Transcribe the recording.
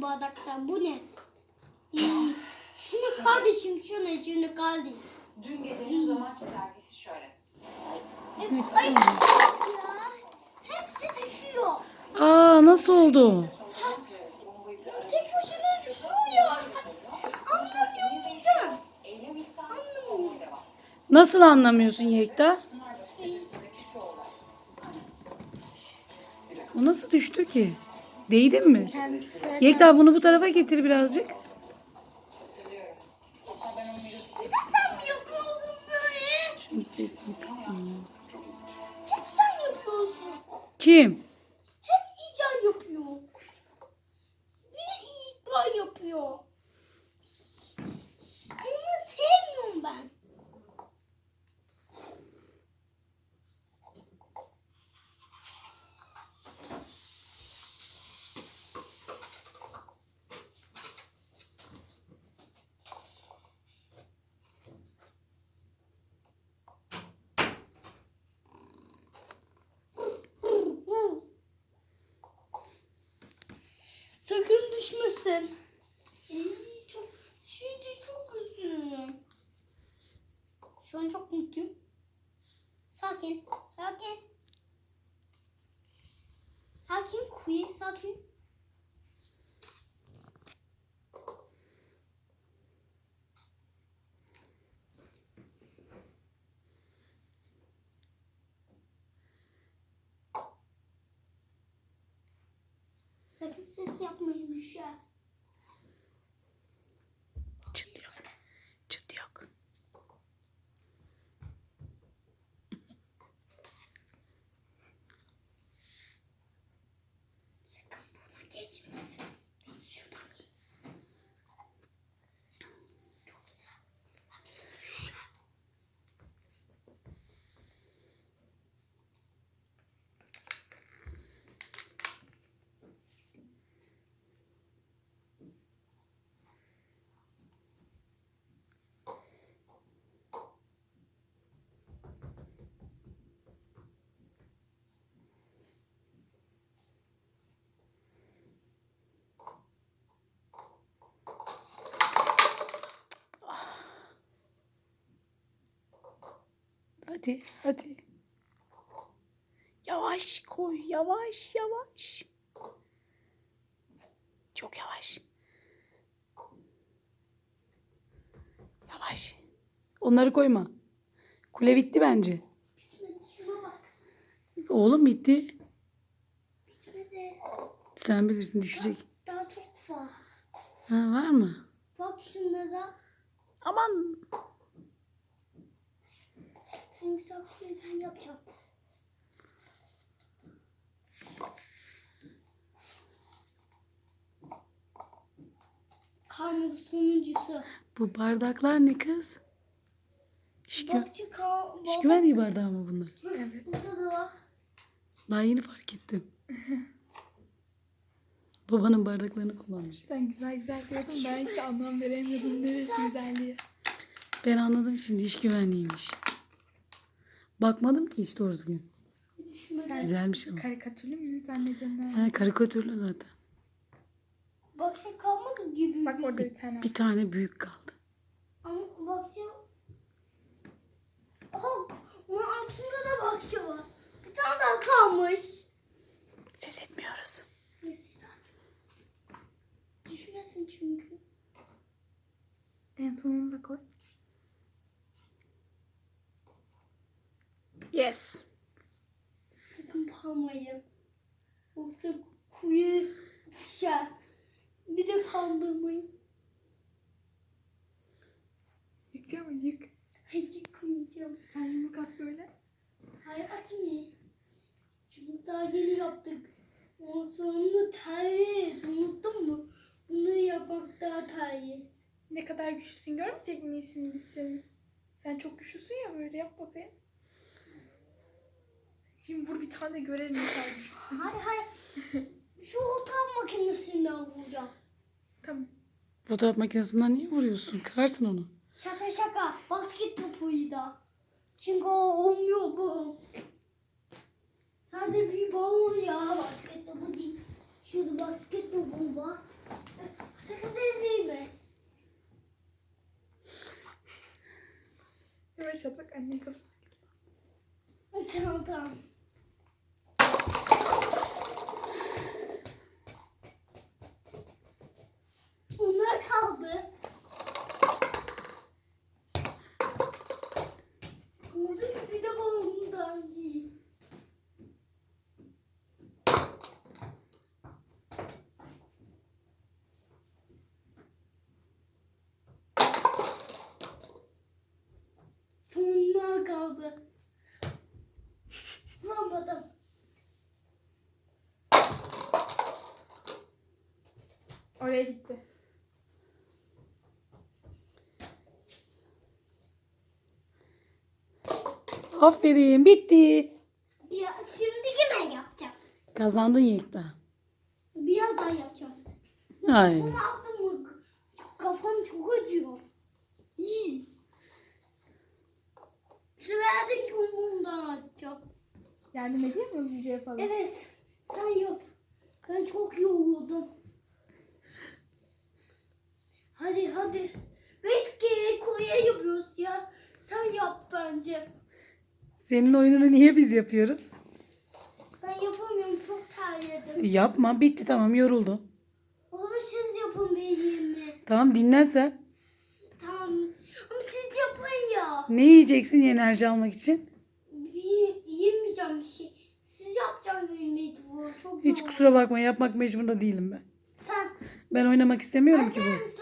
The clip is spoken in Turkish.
içiyorum bardaktan. Bu ne? Şunu kardeşim şunu şunu kardeşim. Dün gecenin zaman çizelgesi şöyle. Hep, ay, ya. Hepsi düşüyor. Aa nasıl oldu? Tek başına düşüyor ya. Anlamıyorum birden. Anlamıyorum. Nasıl anlamıyorsun Yekta? Olay. O nasıl düştü ki? Değdin mi? Kendisi böyle. Yekta bunu bu tarafa getir birazcık. Sen mi yapıyorsun böyle? Hep sen yapıyorsun. Kim? Hep icat yapıyor. Bir icat yapıyor. Onu sevmiyorum ben. Sakın düşmesin. Ey, çok, şimdi çok üzüldüm. Şu an çok mutluyum. Sakin, sakin. Sakin, kuyu, sakin. Sakın ses yapmayın düşer. Hadi hadi. Yavaş koy. Yavaş yavaş. Çok yavaş. Yavaş. Onları koyma. Kule bitti bence. Bitmedi şuna bak. Oğlum bitti. Bitmedi. Sen bilirsin düşecek. Daha çok var. Ha, var mı? Bak şunlara. Aman. En güzel kuleyi ben yapacağım. Karnın sonuncusu. Bu bardaklar ne kız? İş, gü Bak şu kar... iş güvenliği bardağı mı bunlar? Evet. Burada da var. Daha yeni fark ettim. Babanın bardaklarını kullanmış. Sen güzel güzel diyordun ben hiç anlam veremiyordum neresi güzel diye. Ben anladım şimdi iş güvenliğiymiş. Bakmadım ki hiç doğru düzgün. Düşmedi. Güzelmiş ama. Karikatürlü mü zannediyorsun? ne? Ha, karikatürlü zaten. Bak şey kalmadı gibi. Bak orada bir tane. Bir tane büyük kaldı. Ama bak şu... Aha, onun altında da bak şu var. Bir tane daha kalmış. Ses etmiyoruz. Neyse zaten. Düşmesin çünkü. En sonunu da koy. Yes. Sakın parmayın. Yoksa kuyu düşer. Bir de kaldırmayın. Yıkacağım mı? Yık. Hayır yıkmayacağım. Sen yumruk at böyle. Hayır atmayayım. Çünkü daha yeni yaptık. Ondan sonra terliyiz. Unuttun mu? Bunu yapmak daha terliyiz. Ne kadar güçlüsün görmeyecek miyiz şimdi seni? Sen çok güçlüsün ya böyle yap bakayım. Şimdi vur bir tane görelim ne güçlüsün. Hayır hayır. Şu fotoğraf makinesinden vuracağım. Tamam. Fotoğraf makinesinden niye vuruyorsun? Kırarsın onu. Şaka şaka. Basket topuydu. Çünkü o olmuyor bu. Sadece bir balon ya. Basket topu değil. Şurada basket topu var. Sakın devirme. Yavaş yap bak anne kafası. Tamam tamam. Onlar kaldı. Oldu mu bir de balonundan giy. Sonuna kaldı. Bulamadım. Oraya gitti. Aferin bitti. Ya şimdi yine yapacağım. Kazandın Yekta. Biraz daha yapacağım. Ay. Bunu yaptım mı? Kafam çok acıyor. İyi. Sıradaki umurumdan atacağım. Yardım edeyim mi video yapalım? Evet. Sen yap. Ben çok yoruldum. Hadi hadi. Beş kere koya yapıyoruz ya. Sen yap bence. Senin oyununu niye biz yapıyoruz? Ben yapamıyorum. Çok terledim. Yapma bitti tamam yoruldu. O zaman siz yapın benimle. Tamam dinlen sen. Tamam. Ama siz yapın ya. Ne yiyeceksin enerji almak için? Bir, yemeyeceğim bir şey. Siz yapacaksınız mecbur. Çok Hiç zor. kusura bakma yapmak mecburunda değilim ben. Sen, Ben oynamak istemiyorum ben ki sen, bu.